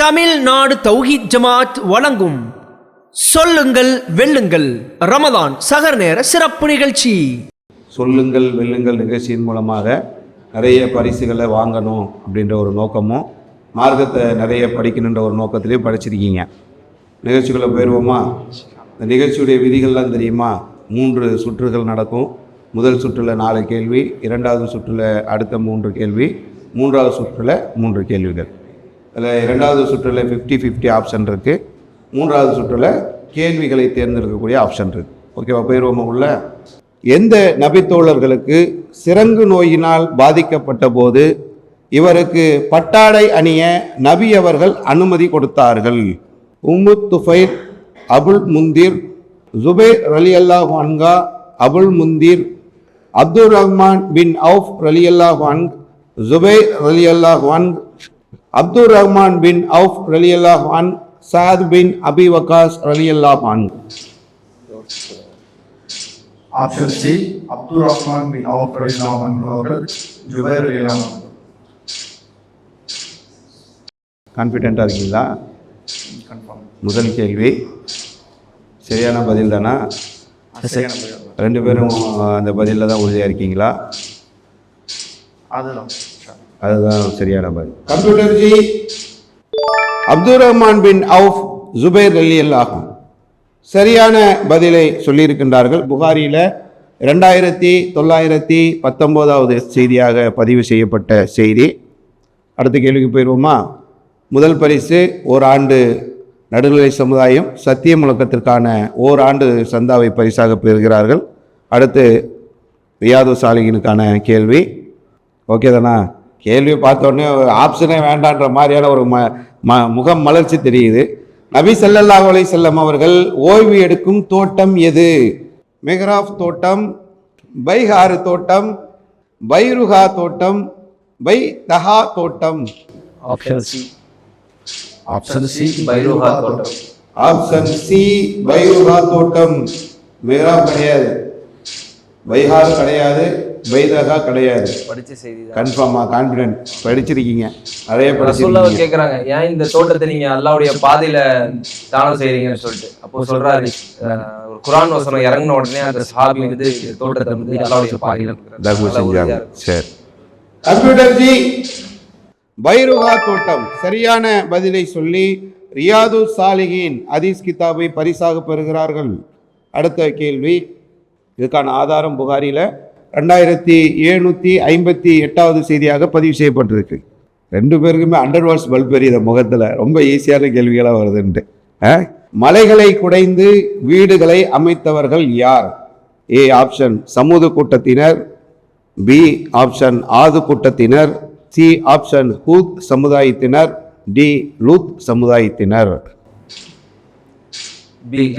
தமிழ்நாடு தௌஹித் ஜமாத் வழங்கும் சொல்லுங்கள் வெல்லுங்கள் ரமதான் சகர் நேர சிறப்பு நிகழ்ச்சி. சொல்லுங்கள் வெல்லுங்கள் நிகழ்ச்சியின் மூலமாக நிறைய பரிசுகளை வாங்கணும் அப்படின்ற ஒரு நோக்கமும் மார்க்கத்தை நிறைய படிக்கணுன்ற ஒரு நோக்கத்திலையும் படிச்சிருக்கீங்க. நிகழ்ச்சிக்குள்ளே போயிடுவோமா இந்த நிகழ்ச்சியுடைய விதிகள்லாம் தெரியுமா? மூன்று சுற்றுகள் நடக்கும். முதல் சுற்றில் நாலு கேள்வி இரண்டாவது சுற்றில் அடுத்த மூன்று கேள்வி மூன்றாவது சுற்றில் மூன்று கேள்விகள். அதில் இரண்டாவது சுற்றில் ஃபிஃப்டி ஃபிஃப்டி ஆப்ஷன் இருக்குது மூன்றாவது சுற்றில் கேள்விகளை தேர்ந்தெடுக்கக்கூடிய ஆப்ஷன் இருக்குது ஓகேவா போயிடுவோமா உள்ள. எந்த நபித்தோழர்களுக்கு சிறங்கு நோயினால் பாதிக்கப்பட்ட போது இவருக்கு பட்டாடை அணிய நபி அவர்கள் அனுமதி கொடுத்தார்கள்? உம்மு துஃபைல் அபுல் முந்தீர் ஜுபைர் ரலி அல்லாஹ் அன்கா அபுல் முந்தீர் அப்துல் ரஹ்மான் பின் அவுஃப் ரலி அல்லாஹ் அன் ஜுபைர் ரலி அல்லாஹ் அன் அப்துல் ரஹ்மான் பின் அவுஃப் ரலி அல்லாஹ் அன் சாத் பின் அபி வகாஸ் ரலி அல்லாஹ் அன். ஆப்ஷன் சி அப்துல் ரஹ்மான் பின் ரலியல்லாஹு அவர்கள் ஜுபைர் ரலியல்லாஹு இருக்கீங்களா? கன்ஃபார்ம் முதல் கேள்வி. சரியான பதில் தானா? ரெண்டு பேரும் அந்த பதிலில் தான் உறுதியாக இருக்கீங்களா? அதுதான். அதுதான் சரியான பதில். கம்ப்யூட்டர் ஜி அப்துல் ரஹ்மான் பின் அவுஃப் ஜுபைர் அலி அல்லாஹும் சரியான பதிலை சொல்லியிருக்கின்றார்கள். புகாரியில் ரெண்டாயிரத்தி தொள்ளாயிரத்தி பத்தொம்போதாவது செய்தியாக பதிவு செய்யப்பட்ட செய்தி. அடுத்த கேள்விக்கு போயிடுவோமா முதல் பரிசு ஓராண்டு நடுநிலை சமுதாயம் சத்திய முழக்கத்திற்கான ஓராண்டு சந்தாவை பரிசாக பெறுகிறார்கள். அடுத்து ரியாது சாலிகினுக்கான கேள்வி. ஓகே தானா? கேள்வி பார்த்த உடனே ஆப்ஷனே வேண்டான்ற மாதிரியான ஒரு ம ம முகம் மலர்ச்சி தெரியுது. நபி ஸல்லல்லாஹு அலைஹி செல்லம் அவர்கள் ஓய்வு எடுக்கும் தோட்டம் எது? மெஹ்ராப் தோட்டம் பைஹாறு தோட்டம் பைருஹா தோட்டம் பை தஹா தோட்டம். ஆப்ஷன் சி ஆப்ஷன் சி பைரோஹா தோட்டம். ஆப்ஷன் சி பைருஹா தோட்டம். மெஹ்ராப் கிடையாது. பைஹார் கிடையாது. பைதஹா கிடையாது. படிச்ச செய்தி கன்ஃபார்மா கான்ஃபிடென்ட் படிச்சிருக்கீங்க. நிறைய படிச்சிருக்கீங்க. கேக்குறாங்க ஏன் இந்த தோட்டத்தை நீங்க அல்லாவுடைய பாதையில தானம் செய்றீங்கன்னு சொல்லிட்டு? அப்போ சொல்றாரு ஒரு குரான் வசனம் இறங்கின உடனே அந்த சாபி வந்து தோட்டத்தை வந்து அல்லாவுடைய பாதையில. சரி. கம்ப்யூட்டர் ஜி பைருஹா தோட்டம். சரியான பதிலை சொல்லி ரியாது சாலிகின் ஹதீஸ் கிதாபை பரிசாக பெறுகிறார்கள். அடுத்த கேள்வி இதுக்கான ஆதாரம் புகாரியில் ரெண்டாயிரத்தி எழுநூற்றி ஐம்பத்தி எட்டாவது செய்தியாக பதிவு செய்யப்பட்டிருக்கு. ரெண்டு பேருக்குமே அண்டர் வாட்ஸ் பல்ப் எரியுத முகத்தில். ரொம்ப ஈஸியான கேள்விகளாக வருதுன்ட்டு. ஆ? மலைகளை குடைந்து வீடுகளை அமைத்தவர்கள் யார்? ஏ ஆப்ஷன் சமூக கூட்டத்தினர். பி ஆப்ஷன் ஆது கூட்டத்தினர். சி ஆப்ஷன் ஹூத் சமுதாயத்தினர். டி லூத் சமுதாயத்தினர். பி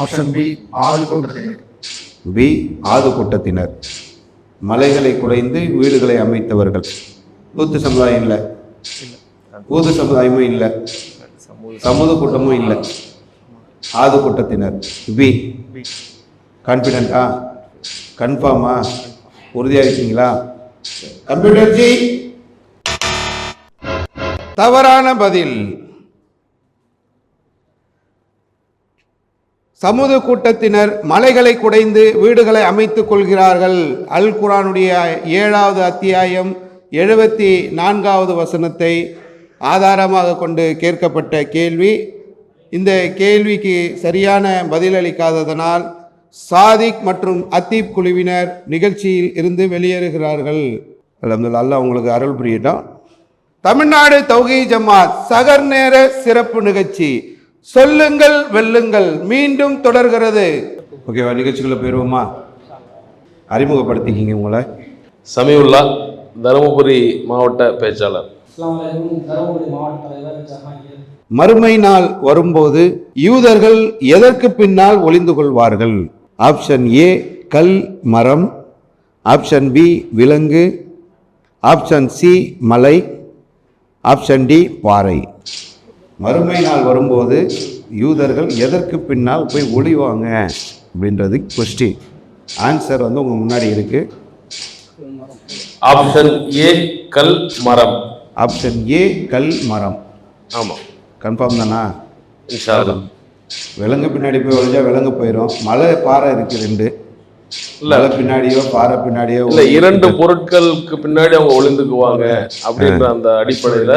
ஆப்ஷன் பி ஆது கூட்டத்தினர். பி ஆது கூட்டத்தினர். மலைகளை குறைந்து வீடுகளை அமைத்தவர்கள். ஊத்து சமுதாயம் இல்லை. ஊது சமுதாயமும் இல்லை. சமூக கூட்டமும் இல்லை. ஆது கூட்டத்தினர். பி கான்ஃபிடென்ட்டா கன்ஃபார்மா உறுதியாக இருக்கீங்களா? கம்ப்யூட்டர் ஜி தவறான பதில். சமூக கூட்டத்தினர் மலைகளை குடைந்து வீடுகளை அமைத்துக் கொள்கிறார்கள். அல் குரானுடைய ஏழாவது அத்தியாயம் எழுபத்தி நான்காவது வசனத்தை ஆதாரமாக கொண்டு கேட்கப்பட்ட கேள்வி. இந்த கேள்விக்கு சரியான பதிலளிக்காததனால் சாதிக் மற்றும் அத்தீப் குழுவினர் நிகழ்ச்சியில் இருந்து வெளியேறுகிறார்கள். அல்ஹம்துலில்லாஹ் அல்லாஹ் உங்களுக்கு அருள் புரியட்டும். தமிழ்நாடு தௌஹீ ஜமாத் சகர் நேர சிறப்பு நிகழ்ச்சி. சொல்லுங்கள் வெல்லுங்கள். மீண்டும் தொடர்கிறது. ஓகேவா நிகழ்ச்சிக்குள்ள போயிருவோமா? அறிமுகப்படுத்திக்கிங்க உங்களை. சமியுல்லா தருமபுரி மாவட்ட பேச்சாளர். அஸ்ஸலாமு அலைக்கும் தருமபுரி மாவட்ட தலைவர் ஜஹாங்கீர். மறுமை நாள் வரும்போது யூதர்கள் எதற்கு பின்னால் ஒளிந்து கொள்வார்கள்? ஆப்ஷன் ஏ கல் மரம். ஆப்ஷன் பி விலங்கு. ஆப்ஷன் சி மலை. ஆப்ஷன் டி பாறை. மறுமை நாள் வரும்போது யூதர்கள் எதற்கு பின்னால் போய் ஒளிவாங்க அப்படின்றது கொஸ்டின் ஆன்சர் வந்து உங்கள் முன்னாடி இருக்குது ஆப்ஷன் ஏ கல் மரம். ஆப்ஷன் ஏ கல் மரம். ஆமாம் கன்ஃபார்ம் தானா? இன்ஷா அல்லாஹ் விலங்கு பின்னாடி போய் ஒழிஞ்சா விலங்கு போயிடும் மலை பாறை இருக்கு ரெண்டு. இல்ல. மலை பின்னாடியோ பாறை பின்னாடியோ இல்ல இரண்டு பொருட்களுக்கு பின்னாடி அவங்க ஒளிந்துக்குவாங்க அப்படின்ற அந்த அடிப்படையில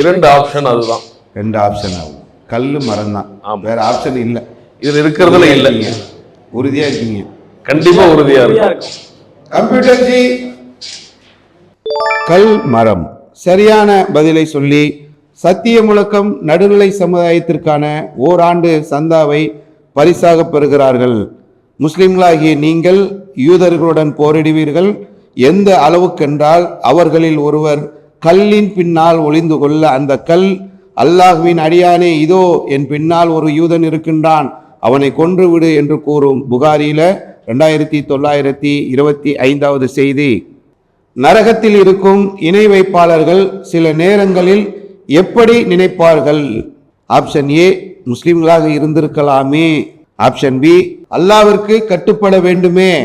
இரண்டு ஆப்ஷன் அதுதான். ரெண்டு ஆப்ஷன் ஆகும். கல் மரம் தான். வேற ஆப்ஷன் இல்லை. இது இருக்கிறதுல இல்ல. உறுதியா இருக்கீங்க. கண்டிப்பா உறுதியா இருக்கும். கம்ப்யூட்டர் ஜி. கல் மரம். சரியான பதிலை சொல்லி சத்திய முழக்கம் நடுநிலை சமுதாயத்திற்கான ஓராண்டு சந்தாவை பரிசாக பெறுகிறார்கள். முஸ்லிம்களாகிய நீங்கள் யூதர்களுடன் போரிடுவீர்கள். எந்த அளவுக்கென்றால் அவர்களில் ஒருவர் கல்லின் பின்னால் ஒளிந்து கொள்ள அந்த கல் அல்லாஹ்வின் அடியானே இதோ என் பின்னால் ஒரு யூதன் இருக்கின்றான். அவனை கொன்று விடு என்று கூறும் புகாரியில் ரெண்டாயிரத்தி தொள்ளாயிரத்தி இருபத்தி ஐந்தாவது செய்தி. நரகத்தில் இருக்கும் இணை வைப்பாளர்கள் சில நேரங்களில் எப்படி நினைப்பார்கள்? ஆப்ஷன் ஏ முஸ்லிம்களாக இருந்திருக்கலாமே. ஆப்ஷன் பி அல்லாவிற்கு கட்டுப்பட வேண்டுமே.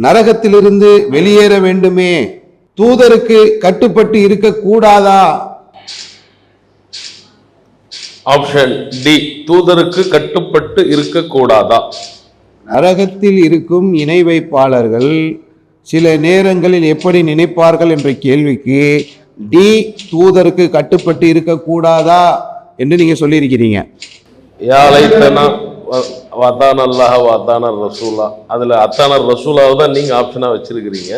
நரகத்திலிருந்து வெளியேற வேண்டுமே. தூதருக்கு கட்டுப்பட்டு இருக்கக்கூடாதா? ஆப்ஷன் டி தூதருக்கு கட்டுப்பட்டு இருக்கக்கூடாதா? நரகத்தில் இருக்கும் இணை வைப்பாளர்கள் சில நேரங்களில் எப்படி நினைப்பார்கள் என்ற கேள்விக்கு டி தூதருக்கு கட்டுப்பட்டு இருக்கக்கூடாதா என்று நீங்க சொல்லியிருக்கிறீங்க. யாழைத்தனா வத்தான அல்லாஹ் வத்தான ரசூலா. அதுல அத்தான ரசூலாவை தான் நீங்க ஆப்ஷனா வச்சிருக்கிறீங்க.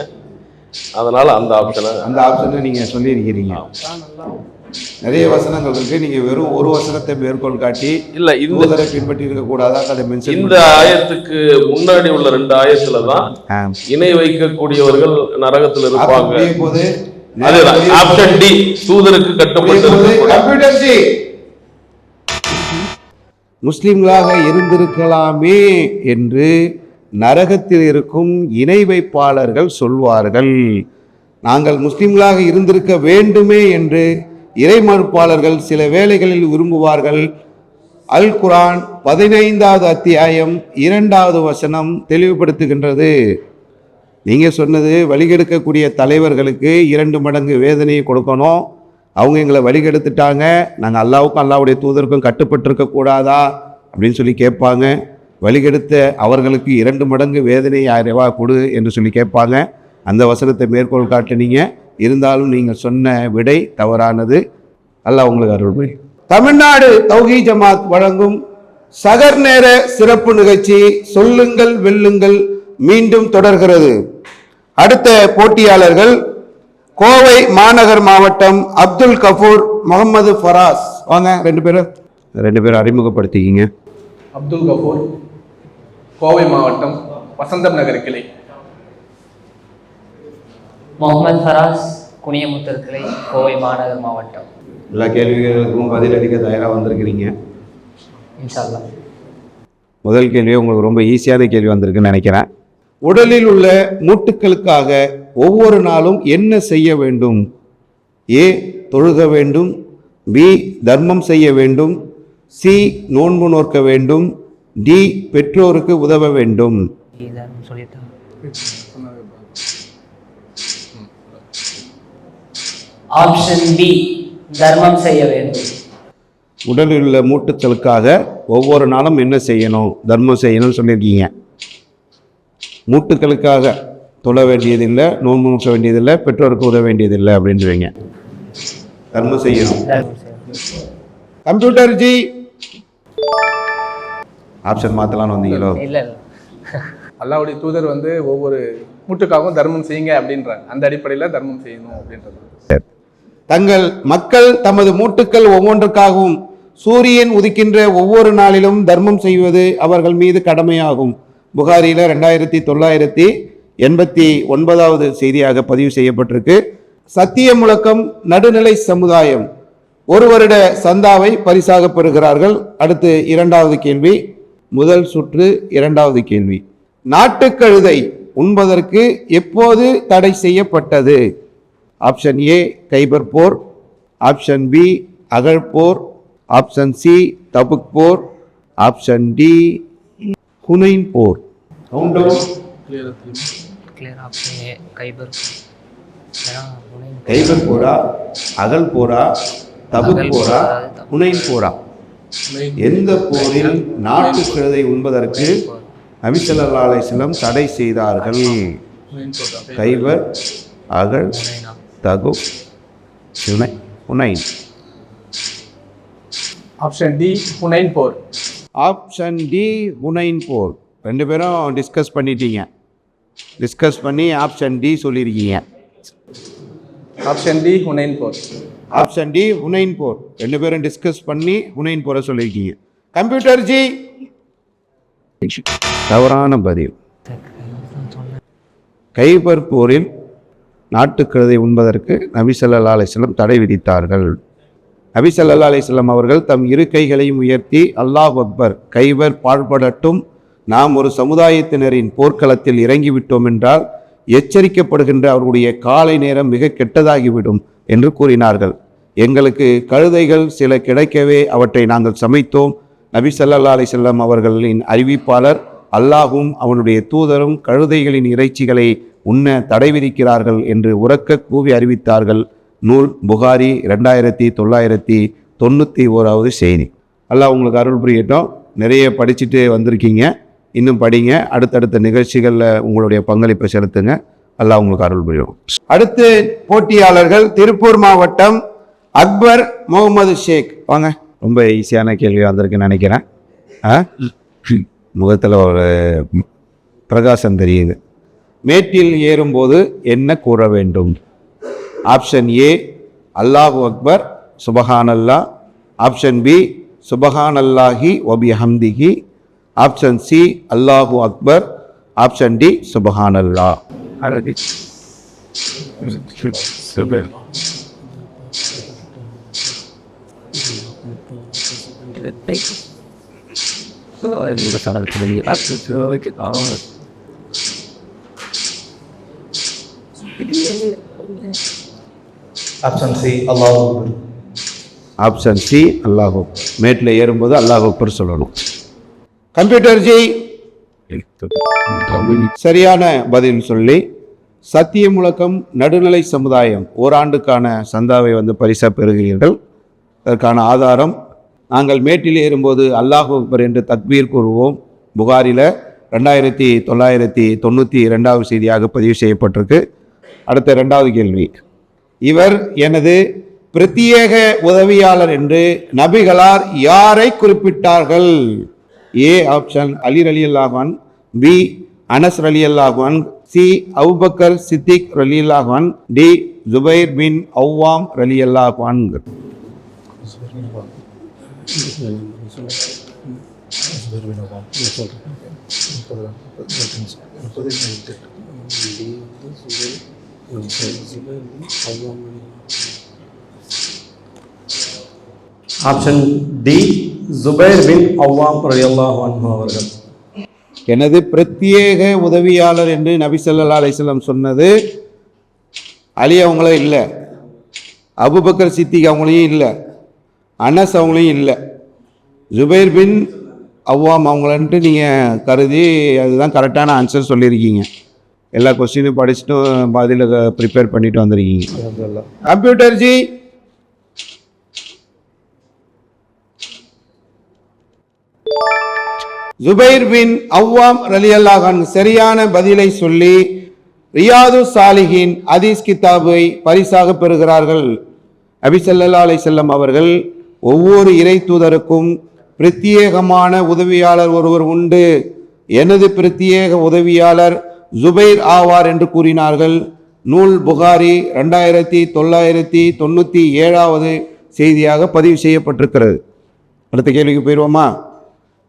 அதனால அந்த ஆப்ஷனை அந்த ஆப்ஷனை நீங்க சொல்லியிருக்கிறீங்க. நிறைய வசனங்கள் இருக்கு. நீங்க வெறும் ஒரு வசனத்தை மேற்கோள் காட்டி இல்ல இந்த பின்பற்றி இருக்கக்கூடாதா அதை மென்ஷன் இந்த ஆயத்துக்கு முன்னாடி உள்ள ரெண்டு ஆயத்துல தான் இணை வைக்கக்கூடியவர்கள் நரகத்துல இருப்பாங்க. போது ஆப்ஷன் டி தூதருக்கு கட்டுப்பட்டு முஸ்லிம்களாக இருந்திருக்கலாமே என்று நரகத்தில் இருக்கும் இணை வைப்பாளர்கள் சொல்வார்கள். நாங்கள் முஸ்லிம்களாக இருந்திருக்க வேண்டுமே என்று இறை மறுப்பாளர்கள் சில வேளைகளில் விரும்புவார்கள். அல் குரான் பதினைந்தாவது அத்தியாயம் இரண்டாவது வசனம் தெளிவுபடுத்துகின்றது. நீங்கள் சொன்னது வழிகெடுக்கக்கூடிய தலைவர்களுக்கு இரண்டு மடங்கு வேதனையை கொடுக்கணும். அவங்க எங்களை வழிகெடுத்துட்டாங்க. நாங்கள் அல்லாவுக்கும் அல்லாவுடைய தூதருக்கும் கட்டுப்பட்டிருக்க கூடாதா? அப்படின்னு சொல்லி கேட்பாங்க. வழிகெடுத்த அவர்களுக்கு இரண்டு மடங்கு வேதனை ஆயிரவா கொடு என்று சொல்லி கேட்பாங்க. அந்த வசனத்தை மேற்கோள் காட்டினீங்க. இருந்தாலும் நீங்கள் சொன்ன விடை தவறானது. அல்ல உங்களுக்கு அருள் தமிழ்நாடு தௌஹி ஜமாத் வழங்கும் சகர் நேர சிறப்பு நிகழ்ச்சி சொல்லுங்கள் வெல்லுங்கள் மீண்டும் தொடர்கிறது. அடுத்த போட்டியாளர்கள் கோவை மாநகர் மாவட்டம் அப்துல் கபூர் முகமது ஃபராஸ். வாங்க ரெண்டு பேரும் ரெண்டு பேரும் அறிமுகப்படுத்திக்கிங்க. அப்துல் கபூர் கோவை மாவட்டம் வசந்தம் நகர் கிளை. முகமது ஃபராஸ் குனியமுத்தர் கிளை கோவை மாநகர் மாவட்டம். எல்லா கேள்விகளுக்கும் பதிலளிக்க தயாராக வந்திருக்கிறீங்க. இன்ஷா அல்லாஹ் முதல் கேள்வி உங்களுக்கு ரொம்ப ஈஸியான கேள்வி வந்திருக்குன்னு நினைக்கிறேன். உடலில் உள்ள மூட்டுக்களுக்காக ஒவ்வொரு நாளும் என்ன செய்ய வேண்டும்? ஏ தொழுக வேண்டும். பி தர்மம் செய்ய வேண்டும். சி நோன்பு நோக்க வேண்டும். டி பெற்றோருக்கு உதவ வேண்டும். ஆப்ஷன் பி தர்மம் செய்ய வேண்டும். உடலில் உள்ள மூட்டுக்களுக்காக ஒவ்வொரு நாளும் என்ன செய்யணும்? தர்மம் செய்யணும்னு சொல்லியிருக்கீங்க. மூட்டுக்களுக்காக தொழ வேண்டியதில்லை நோன்பு நோக்க வேண்டியதில்லை பெற்றோருக்கு உதவ வேண்டியதில்லை அப்படின்றீங்க. தர்மம் செய்யணும். கம்ப்யூட்டர் ஜி. ஆப்ஷன் மாற்றலாம்னு வந்தீங்களோ? இல்லை இல்லை. அல்லாவுடைய தூதர் வந்து ஒவ்வொரு மூட்டுக்காகவும் தர்மம் செய்யுங்க அப்படின்றாங்க. அந்த அடிப்படையில் தர்மம் செய்யணும் அப்படின்றது. தங்கள் மக்கள் தமது மூட்டுக்கள் ஒவ்வொன்றுக்காகவும் சூரியன் உதிக்கின்ற ஒவ்வொரு நாளிலும் தர்மம் செய்வது அவர்கள் மீது கடமையாகும். புகாரியில் ரெண்டாயிரத்தி தொள்ளாயிரத்தி எண்பத்தி ஒன்பதாவது செய்தியாக பதிவு செய்யப்பட்டிருக்கு. சத்திய முழக்கம் நடுநிலை சமுதாயம். ஒரு வருட சந்தாவை பரிசாக பெறுகிறார்கள். அடுத்து இரண்டாவது கேள்வி. முதல் சுற்று இரண்டாவது கேள்வி. நாட்டுக்கழுதை உண்பதற்கு எப்போது தடை செய்யப்பட்டது? ஆப்ஷன் ஏ கைபர் போர் ஆப்ஷன் பி அகழ் போர் ஆப்ஷன் சி தபுக் போர் ஆப்ஷன் டி ஹுனைன் போர் கிளியர் ஆப்ஷன் ஏ கைபர் போரா அகல் போரா தபுக் போரா புனைன் போரா எந்த போரில் நாட்டு கழுதை உண்பதற்கு நபிசல்லா அலிஸ்லம் தடை செய்தார்கள். கைவர் அகழ் தகு சுனை புனைன் ஆப்ஷன் டி புனைன் போர் ஆப்ஷன் டி ஹுனைன் போர் ரெண்டு பேரும் டிஸ்கஸ் பண்ணிட்டீங்க. டிஸ்கஸ் பண்ணி ஆப்ஷன் டி சொல்லியிருக்கீங்க ஆப்ஷன் டி புனைன் போர் ஆப்ஷன் டி ஹுனைன் போர் ரெண்டு பேரும் டிஸ்கஸ் பண்ணி ஹுனைன் போரை சொல்லியிருக்கீங்க கம்ப்யூட்டர் ஜி தவறான பதில். கைபர் போரில் நாட்டுக்கழுதை உண்பதற்கு நபி ஸல்லல்லாஹு அலைஹி தடை விதித்தார்கள். நபி ஸல்லல்லாஹு அலைஹி அவர்கள் தம் இரு கைகளையும் உயர்த்தி அல்லாஹ் அக்பர் கைவர் பாழ்படட்டும். நாம் ஒரு சமுதாயத்தினரின் போர்க்களத்தில் இறங்கிவிட்டோம் என்றால் எச்சரிக்கப்படுகின்ற அவருடைய காலை நேரம் மிக கெட்டதாகிவிடும் என்று கூறினார்கள். எங்களுக்கு கழுதைகள் சில கிடைக்கவே அவற்றை நாங்கள் சமைத்தோம். நபி ஸல்லல்லாஹு அலைஹி அவர்களின் அறிவிப்பாளர் அல்லாஹும் அவனுடைய தூதரும் கழுதைகளின் இறைச்சிகளை உண்ண தடை விதிக்கிறார்கள் என்று உறக்க கூவி அறிவித்தார்கள் நூல் புகாரி ரெண்டாயிரத்தி தொள்ளாயிரத்தி தொண்ணூற்றி ஓராவது செய்தி. எல்லாம் உங்களுக்கு அருள் புரியட்டும். நிறைய படிச்சுட்டு வந்திருக்கீங்க. இன்னும் படிங்க. அடுத்தடுத்த நிகழ்ச்சிகளில் உங்களுடைய பங்களிப்பை செலுத்துங்க. எல்லாம் உங்களுக்கு அருள் புரியும். அடுத்து போட்டியாளர்கள் திருப்பூர் மாவட்டம் அக்பர் முகமது ஷேக். வாங்க. ரொம்ப ஈஸியான கேள்வி வந்திருக்குன்னு நினைக்கிறேன். ஆ? முகத்தில் ஒரு பிரகாசம் தெரியுது. மேட்டில் ஏறும்போது என்ன கூற வேண்டும்? ஆப்ஷன் ஏ அல்லாஹு அக்பர் சுபஹான் அல்லா ஆப்ஷன் பி சுபஹான் அல்லாஹி ஒபி ஹம்திஹி ஆப்ஷன் சி அல்லாஹு அக்பர் ஆப்ஷன் டி சுபஹான் அல்லா ஆப்ஷன் சி அல்லாஹ் ஆப்ஷன் சி அல்லாஹ் மேட்டில் ஏறும்போது அல்லாஹ் அக்பர் சொல்லணும். கம்ப்யூட்டர் ஜி சரியான பதில் சொல்லி சத்திய முழக்கம் நடுநிலை சமுதாயம் ஓராண்டுக்கான சந்தாவை வந்து பரிசா பெறுகிறீர்கள். அதற்கான ஆதாரம் நாங்கள் மேட்டில் ஏறும்போது அல்லாஹ் அக்பர் என்று தக்பீர் கூறுவோம். புகாரில் ரெண்டாயிரத்தி தொள்ளாயிரத்தி தொண்ணூற்றி ரெண்டாவது செய்தியாக பதிவு செய்யப்பட்டிருக்கு. அடுத்த ரெண்டாவது கேள்வி. இவர் எனது பிரத்யேக உதவியாளர் என்று நபிகளார் யாரை குறிப்பிட்டார்கள்? ஏ ஆப்ஷன் அலி அலி அல்லாஹான் பி அனஸ் அலி அல்லாஹான் சி அவுபக்கர் சித்திக் ரலி அல்லாஹான் டி ஜுபைர் பின் அவ்வாம் ரலி அல்லாஹான் option D Zubair bin Awwam ரலியல்லாஹு அன்ஹு அவர்கள். எனது பிரத்யேக உதவியாளர் என்று நபி ஸல்லல்லாஹு அலைஹி சொன்னது அலி அவங்களும் இல்லை. அபுபக்கர் சித்திக் அவங்களையும் இல்லை. அனஸ் அவங்களையும் இல்லை. ஜுபைர் பின் அவ்வாம் அவங்களன்ட்டு நீங்கள் கருதி அதுதான் கரெக்டான ஆன்சர் சொல்லியிருக்கீங்க. எல்லா கொஸ்டினும் படிச்சுட்டும் பதில் ப்ரிப்பேர் பண்ணிட்டு வந்திருக்கீங்க. Computer ji Zubair bin Awwam ரலியல்லாஹான் சரியான பதிலை சொல்லி ரியாது சாலிஹின் ஹதீஸ் கிதாபை பரிசாக பெறுகிறார்கள். நபி ஸல்லல்லாஹு அலைஹி வஸல்லம் அவர்கள் ஒவ்வொரு இறை தூதருக்கும் பிரத்யேகமான உதவியாளர் ஒருவர் உண்டு. எனது பிரத்யேக உதவியாளர் ஜுபைர் ஆவார் என்று கூறினார்கள். நூல் புகாரி ரெண்டாயிரத்தி தொள்ளாயிரத்தி தொண்ணூற்றி ஏழாவது செய்தியாக பதிவு செய்யப்பட்டிருக்கிறது. அடுத்த கேள்விக்கு போயிடுவோமா?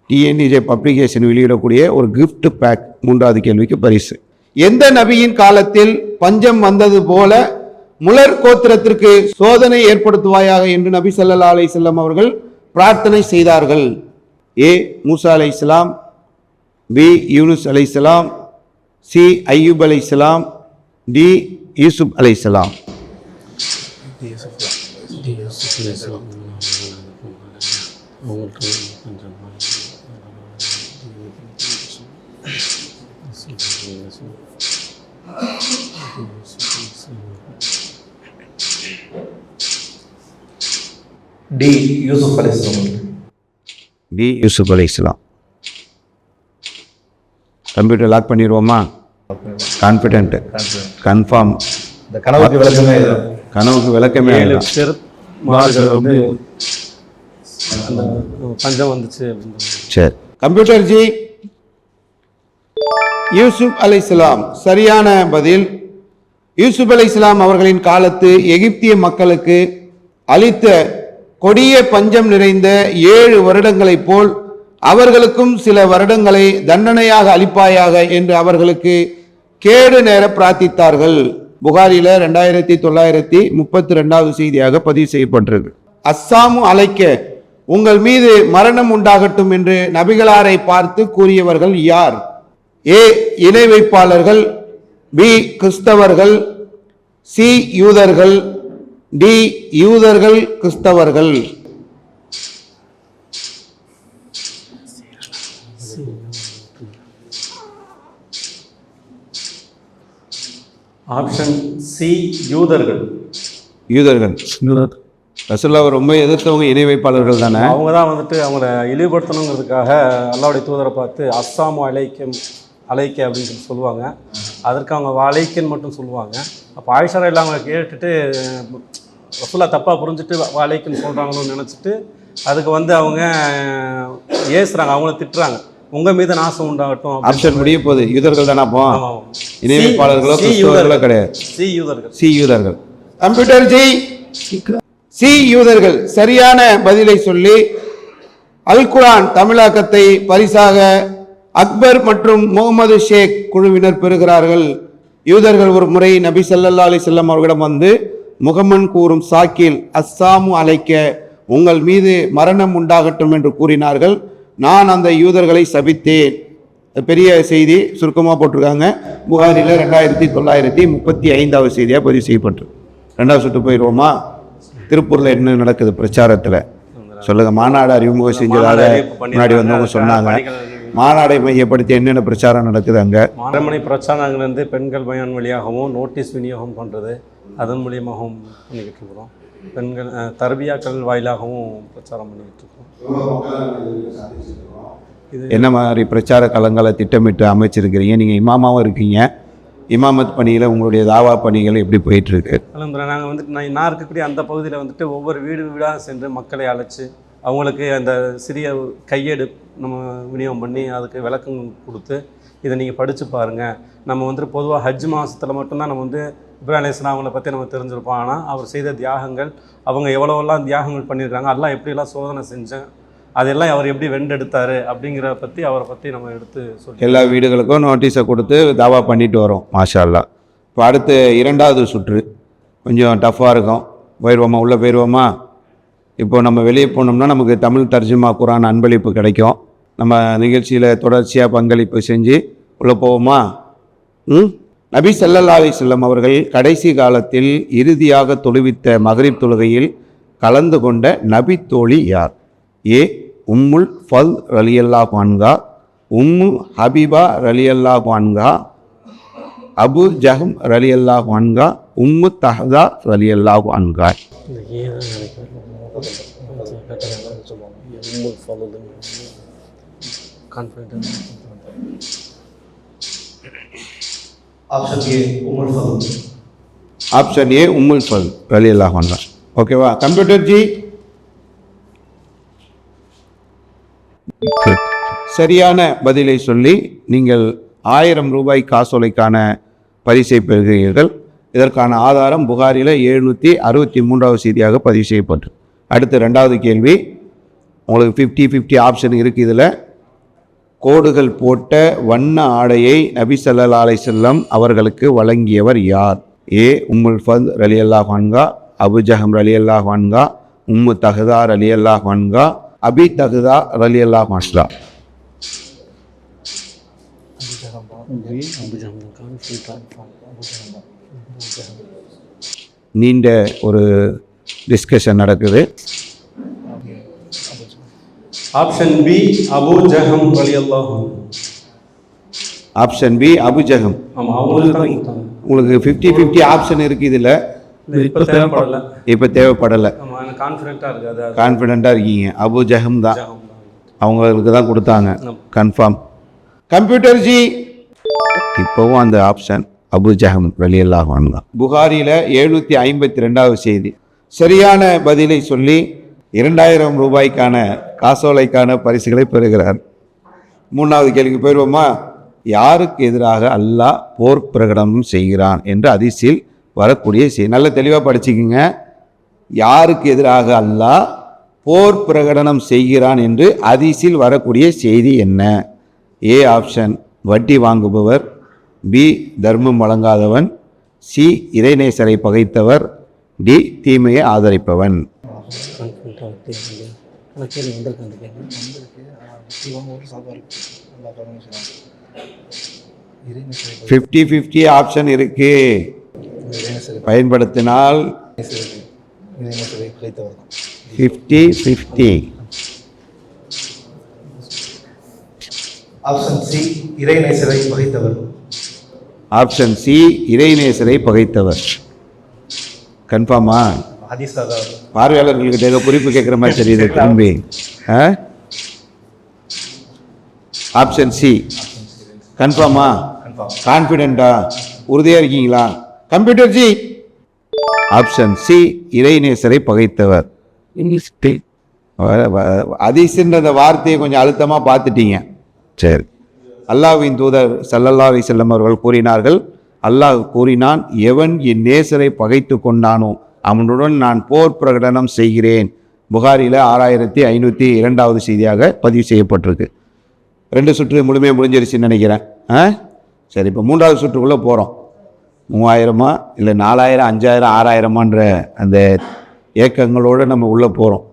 டிஎன்டிஜே பப்ளிகேஷன் வெளியிடக்கூடிய ஒரு கிஃப்ட் பேக் மூன்றாவது கேள்விக்கு பரிசு. எந்த நபியின் காலத்தில் பஞ்சம் வந்தது போல முலர் கோத்திரத்திற்கு சோதனை ஏற்படுத்துவாயாக என்று நபி சல்லா அலைஹி வஸல்லம் அவர்கள் பிரார்த்தனை செய்தார்கள். ஏ மூசா அலை இஸ்லாம் பி யூனுஸ் அலை இஸ்லாம் சி. ஐயூப் அலை இஸ்லாம் டி. யூசுப் அலை இஸ்லாம் டி. யூசுப் அலி இஸ்லாம் டி. யூசுப் அலி இஸ்லாம் கம்ப்யூட்டர் லாக் பண்ணிடுவோமா கான்ஃபிடென்ட்டு கன்ஃபார்ம் இந்த கனவுக்கு விளக்கமே கனவுக்கு விளக்கமே வந்து பஞ்சம் வந்துச்சு சரி. கம்ப்யூட்டர் ஜி யூசுப் அலை சரியான பதில். யூசுப் அலை அவர்களின் காலத்து எகிப்திய மக்களுக்கு அளித்த கொடிய பஞ்சம் நிறைந்த ஏழு வருடங்களைப் போல் அவர்களுக்கும் சில வருடங்களை தண்டனையாக அளிப்பாயாக என்று அவர்களுக்கு கேடு நேர பிரார்த்தித்தார்கள். புகாரில ரெண்டாயிரத்தி தொள்ளாயிரத்தி முப்பத்தி ரெண்டாவது செய்தியாக பதிவு செய்யப்பட்டிருக்கு. அஸ்ஸாமு அழைக்க உங்கள் மீது மரணம் உண்டாகட்டும் என்று நபிகளாரை பார்த்து கூறியவர்கள் யார்? ஏ. இணை வைப்பாளர்கள் பி. கிறிஸ்தவர்கள் சி. யூதர்கள் டி. யூதர்கள் கிறிஸ்தவர்கள். ஆப்ஷன் சி யூதர்கள். யூதர்கள். ரசுல்லாவை ரொம்ப எதிர்த்தவங்க இணை வைப்பாளர்கள் தானே? அவங்க தான் வந்துட்டு அவங்கள இழிவுபடுத்தணுங்கிறதுக்காக அல்லாவுடைய தூதரை பார்த்து அஸ்ஸாமு அலைக்கம் அலைக்க அப்படின்னு சொல்லி சொல்லுவாங்க. அதற்கு அவங்க அலைக்கன்னு மட்டும் சொல்லுவாங்க. அப்போ ஆயிஷா எல்லாம் அவங்க கேட்டுட்டு ரசுல்லா தப்பாக புரிஞ்சுட்டு அலைக்கன்னு சொல்கிறாங்களோன்னு நினச்சிட்டு அதுக்கு வந்து அவங்க ஏசுறாங்க. அவங்கள திட்டுறாங்க. உங்கள் மீது நாசம் உண்டாகட்டும் ஆப்ஷன் முடிய போகுது. யூதர்கள் தானே அப்போ? ஆமா, ஆமா. இணை சி- வைப்பாளர்களோ சி கிறிஸ்தவர்களோ. கிடையாது. சி யூதர்கள். சி யூதர்கள். கம்ப்யூட்டர் ஜி சி யூதர்கள். சரியான பதிலை சொல்லி அல் குர்ஆன் தமிழாக்கத்தை பரிசாக அக்பர் மற்றும் முகமது ஷேக் குழுவினர் பெறுகிறார்கள். யூதர்கள் ஒரு முறை நபி ஸல்லல்லாஹு அலைஹி வஸல்லம் அவர்களிடம் வந்து முகமன் கூறும் சாக்கில் அஸ்ஸாமு அலைக்க உங்கள் மீது மரணம் உண்டாகட்டும் என்று கூறினார்கள். நான் அந்த யூதர்களை சபித்தேன். பெரிய செய்தி சுருக்கமாக போட்டிருக்காங்க. புகாரில் ரெண்டாயிரத்தி தொள்ளாயிரத்தி முப்பத்தி ஐந்தாவது செய்தியாக பதிவு செய்யப்பட்டு ரெண்டாவது சுட்டு போயிடுவோமா திருப்பூரில் என்ன நடக்குது பிரச்சாரத்தில்? சொல்லுங்க மாநாடு அறிமுகம் செஞ்சதாக. முன்னாடி வந்தவங்க சொன்னாங்க. மாநாடை மையப்படுத்தி என்னென்ன பிரச்சாரம் நடக்குது அங்கே? அரண்மனை பிரச்சாரங்கள்லேருந்து பெண்கள் பயான் வழியாகவும் நோட்டீஸ் விநியோகம் பண்ணுறது அதன் மூலியமாகவும் பண்ணிக்கிட்டு இருக்கிறோம். பெண்கள் தர்பியாக்கள் வாயிலாகவும் பிரச்சாரம் பண்ணிக்கிட்டு இருக்கிறோம் இது என்ன மாதிரி பிரச்சார களங்களை திட்டமிட்டு அமைச்சிருக்கிறீங்க? நீங்கள் இமாமாவும் இருக்கீங்க. இமாமத் பணியில் உங்களுடைய தாவா பணிகள் எப்படி போயிட்டுருக்கு? அலமதுல்லா நாங்கள் வந்துட்டு நான் நான் இருக்கக்கூடிய அந்த பகுதியில் வந்துட்டு ஒவ்வொரு வீடு வீடாக சென்று மக்களை அழைச்சி அவங்களுக்கு அந்த சிறிய கையேடு நம்ம விநியோகம் பண்ணி அதுக்கு விளக்கம் கொடுத்து இதை நீங்கள் படித்து பாருங்கள் நம்ம வந்துட்டு பொதுவாக ஹஜ் மாதத்தில் மட்டும்தான் நம்ம வந்து இப்ராஹிம் அவங்கள பற்றி நம்ம தெரிஞ்சிருப்போம். ஆனால் அவர் செய்த தியாகங்கள் அவங்க எவ்வளோவெல்லாம் தியாகங்கள் பண்ணியிருக்காங்க அதெல்லாம் எப்படிலாம் சோதனை செஞ்சேன் அதெல்லாம் அவர் எப்படி வெண்டெடுத்தார் அப்படிங்கிற பற்றி அவரை பற்றி நம்ம எடுத்து சொல்லி எல்லா வீடுகளுக்கும் நோட்டீஸை கொடுத்து தாவா பண்ணிட்டு வரோம் மாஷால்லா இப்போ அடுத்து இரண்டாவது சுற்று கொஞ்சம் டஃப்பாக இருக்கும். போயிடுவோமா உள்ளே போயிடுவோமா இப்போ நம்ம வெளியே போனோம்னா நமக்கு தமிழ் தர்ஜுமா குரான் அன்பளிப்பு கிடைக்கும். நம்ம நிகழ்ச்சியில் தொடர்ச்சியாக பங்களிப்பு செஞ்சு உள்ளே போவோமா? ம்? நபி சல்லல்லா அலைஹி அவர்கள் கடைசி காலத்தில் இறுதியாக தொழுவித்த மகரிப் தொழுகையில் கலந்து கொண்ட நபி தோழி யார்? ஏ. உம்முல் ஃபல் ரலியல்லா அன்ஹா உம்மு ஹபீபா ரலியல்லா பான்கா அபு ஜஹம் ரலியல்லா அன்ஹா உம்மு தஹதா ரலியல்லா அன்ஹா. ஆப்ஷன் ஏ உமர் ஃபதுல் ஆப்ஷன் ஏ உம்முல் ஃபல் ரலியல்லா அன்ஹா ஓகேவா கம்ப்யூட்டர் ஜி சரியான பதிலை சொல்லி நீங்கள் ஆயிரம் ரூபாய் காசோலைக்கான பரிசை பெறுகிறீர்கள். இதற்கான ஆதாரம் புகாரில் எழுநூற்றி அறுபத்தி மூன்றாவது செய்தியாக பதிவு செய்யப்பட்டு அடுத்து ரெண்டாவது கேள்வி. உங்களுக்கு ஃபிஃப்டி ஃபிஃப்டி ஆப்ஷன் இருக்குது இதில். கோடுகள் போட்ட வண்ண ஆடையை நபி சல்லா அலை செல்லம் அவர்களுக்கு வழங்கியவர் யார்? ஏ. உம்முல் ஃபத் அலி அல்லாஹ் ஹான்கா அபு ஜஹம் ரலி அல்லாஹ் ஹான்கா உம்மு தஹதா அலி அல்லாஹ் ஹான்கா அபி தஹதா ரலி அல்லாஹ் ஹான்ஸ்லா நீண்ட ஒரு டிஸ்கஷன் நடக்குது. ஆப்ஷன் பி அபு ஜஹம் அலி அல்லாஹ் ஆப்ஷன் பி அபு ஜஹம் ஆமாம் அவங்களுக்கு தான் கொடுத்தாங்க. உங்களுக்கு ஃபிஃப்டி ஃபிஃப்டி ஆப்ஷன் இருக்குது இதில் இப்போ தேவைப்படலை. இப்போ தேவைப்படலை. கான்ஃபிடெண்ட்டாக இருக்கீங்க. அபு ஜஹம் தான். அவங்களுக்கு தான் கொடுத்தாங்க. கன்ஃபார்ம் கம்ப்யூட்டர் ஜி இப்போவும் அந்த ஆப்ஷன் அபு ஜஹம் வெளியெல்லாம் தான். புகாரியில் எழுநூற்றி ஐம்பத்தி ரெண்டாவது செய்தி. சரியான பதிலை சொல்லி இரண்டாயிரம் ரூபாய்க்கான காசோலைக்கான பரிசுகளை பெறுகிறார். மூணாவது கேள்விக்கு போயிடுவோமா? யாருக்கு எதிராக அல்லாஹ் போர் பிரகடனம் செய்கிறான் என்று அதிசயில் வரக்கூடிய செய்தி. நல்ல தெளிவாக படிச்சுக்கிங்க. யாருக்கு எதிராக அல்லாஹ் போர் பிரகடனம் செய்கிறான் என்று அதிசில் வரக்கூடிய செய்தி என்ன? ஏ ஆப்ஷன் வட்டி வாங்குபவர். பி தர்மம் வழங்காதவன். சி இறைநேசரை பகைத்தவர். டி தீமையை ஆதரிப்பவன். ஃபிஃப்டி ஃபிஃப்டி ஆப்ஷன் இருக்கு. பயன்படுத்தினால் ஃபிஃப்டி ஃபிஃப்டி ஆப்ஷன் சி இறைநேசரை பகைத்தவர். ஆப்ஷன் சி இறைநேசரை பகைத்தவர். கன்ஃபார்மா ஹதீஸாக பார்வையாளர்களுக்கு ஏதோ குறிப்பு கேட்குற மாதிரி தெரியுது திரும்பி. ஆ? ஆப்ஷன் சி கன்ஃபார்மா கான்ஃபிடென்ட்டா உறுதியாக இருக்கீங்களா? கம்ப்யூட்டர் ஜி ஆப்ஷன் சி இறைநேசரை பகைத்தவர். அதிசுன்ற அந்த வார்த்தையை கொஞ்சம் அழுத்தமாக பார்த்துட்டீங்க. சரி. அல்லாஹ்வின் தூதர் சல்லல்லா அலி செல்லம் அவர்கள் கூறினார்கள் அல்லாஹ் கூறினான் எவன் என் நேசரை பகைத்து கொண்டானோ அவனுடன் நான் போர் பிரகடனம் செய்கிறேன். புகாரியில் ஆறாயிரத்தி ஐநூற்றி இரண்டாவது செய்தியாக பதிவு செய்யப்பட்டிருக்கு. ரெண்டு சுற்று முழுமையாக முடிஞ்சிருச்சுன்னு நினைக்கிறேன். ஆ? சரி இப்போ மூன்றாவது சுற்றுக்குள்ளே போகிறோம் மூவாயிரமா இல்லை நாலாயிரம் அஞ்சாயிரம் ஆறாயிரமான்ற அந்த ஏக்கங்களோடு நம்ம உள்ளே போகிறோம்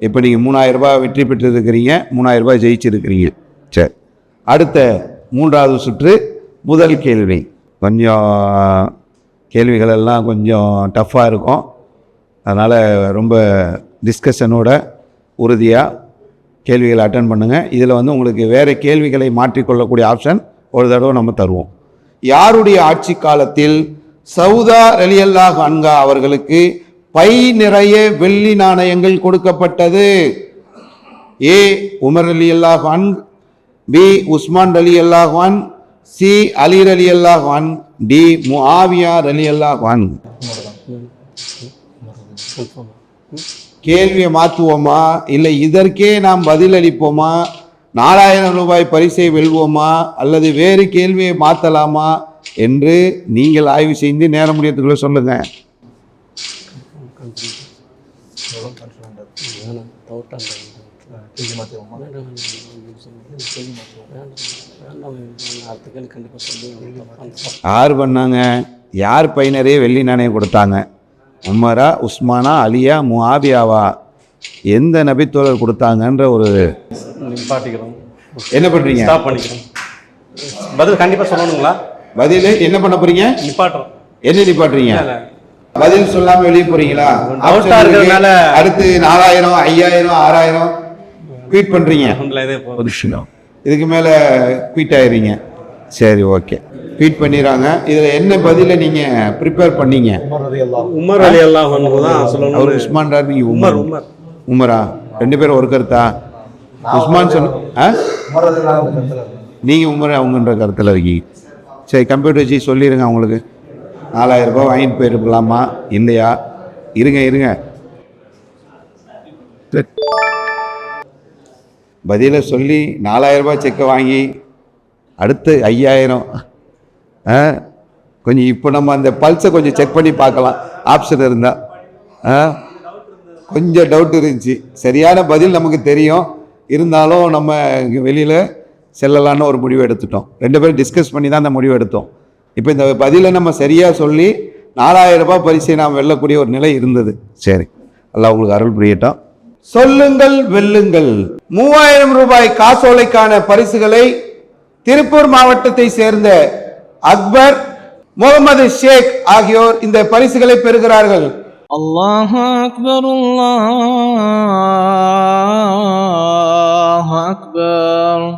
இப்போ நீங்கள் மூணாயிரரூபா வெற்றி பெற்றிருக்கிறீங்க மூணாயிரரூபா ஜெயிச்சிருக்கிறீங்க. சரி. அடுத்த மூன்றாவது சுற்று முதல் கேள்வி. கொஞ்சம் கேள்விகளெல்லாம் கொஞ்சம் டஃப்பாக இருக்கும். அதனால் ரொம்ப டிஸ்கஷனோட உறுதியாக கேள்விகளை அட்டன் பண்ணுங்கள் இதில் வந்து உங்களுக்கு வேறு கேள்விகளை மாற்றிக்கொள்ளக்கூடிய ஆப்ஷன் ஒரு தடவை நம்ம தருவோம். யாருடைய ஆட்சி காலத்தில் சவுதா ரலியல்லா ஹான்கா அவர்களுக்கு பை நிறைய வெள்ளி நாணயங்கள் கொடுக்கப்பட்டது? ஏ உமர் அலி அல்லாஹான் பி உஸ்மான் அலி அல்லாஹான் சி அலி அலி அல்லாஹான் டி முஆவியா அலி அல்லாஹான் கேள்வியை மாற்றுவோமா? இல்லை இதற்கே நாம் பதிலளிப்போமா? நாலாயிரம் ரூபாய் பரிசை வெல்வோமா? அல்லது வேறு கேள்வியை மாற்றலாமா? என்று நீங்கள் ஆய்வு செய்து நேரம் முடியறதுக்குள்ள சொல்லுங்க. யார் பண்ணாங்க. யார் பையனரே வெள்ளி நாணயம் கொடுத்தாங்க. உமரா உஸ்மானா அலியா முஆபியாவா எந்த நபித்தோழர் கொடுத்தாங்கன்ற ஒரு நிப்பாட்டிக்கிறோம். என்ன பண்றீங்க? ஸ்டாப் பண்ணிக்கிறோம். பதில் கண்டிப்பாக சொல்லணுங்களா? பதில் என்ன பண்ண போறீங்க? நிப்பாட்டுறோம். என்ன நிப்பாட்டுறீங்க? பதில் சொல்லாம வெளியே போறீங்களா? இருக்கறதுனால- அடுத்து நாலாயிரம் ஐயாயிரம் ஆறாயிரம் ட்வீட் பண்றீங்க. இதுக்கு மேல ட்வீட் ஆயிடுறீங்க. சரி ஓகே ட்வீட் பண்ணிடுறாங்க இதுல என்ன பதில நீங்க ப்ரிப்பேர் பண்ணீங்க? உமர் அலி அல்லாஹ் தான் அவர் சொல்லணும் உஸ்மான் ரார் நீங்க உமர். Umar Umar. ரெண்டு பேரும் ஒரு கருத்தா? உஸ்மான் சொன்ன ஆ? நீங்கள் உமர் அவங்கன்ற கருத்தில் இருக்கீங்க. சரி கம்ப்யூட்டர் வச்சு சொல்லிடுங்க அவங்களுக்கு. நாலாயிரம் ரூபாய் வாங்கிட்டு போயிருக்கலாமா? இல்லையா? இருங்க இருங்க. பதிலை சொல்லி நாலாயிரம் ரூபாய் செக்கை வாங்கி அடுத்து ஐயாயிரம். கொஞ்சம் இப்போ நம்ம அந்த பல்ஸை கொஞ்சம் செக் பண்ணி பார்க்கலாம். ஆப்ஷன் இருந்தால் ஆ? கொஞ்சம் டவுட் இருந்துச்சு. சரியான பதில் நமக்கு தெரியும். இருந்தாலும் நம்ம வெளியில் செல்லலான்னு ஒரு முடிவு எடுத்துட்டோம். ரெண்டு பேரும் டிஸ்கஸ் பண்ணி தான் அந்த முடிவு எடுத்தோம். இப்போ இந்த பதிலை நம்ம சரியாக சொல்லி நாலாயிரம் ரூபாய் பரிசை நாம் வெல்லக்கூடிய ஒரு நிலை இருந்தது. சரி. எல்லாம் உங்களுக்கு அருள் புரியட்டும். சொல்லுங்கள் வெல்லுங்கள். மூவாயிரம் ரூபாய் காசோலைக்கான பரிசுகளை திருப்பூர் மாவட்டத்தை சேர்ந்த அக்பர் முகமது ஷேக் ஆகியோர் இந்த பரிசுகளை பெறுகிறார்கள். அல்லாஹ் அக்பர் அல்லாஹ் அக்பர்.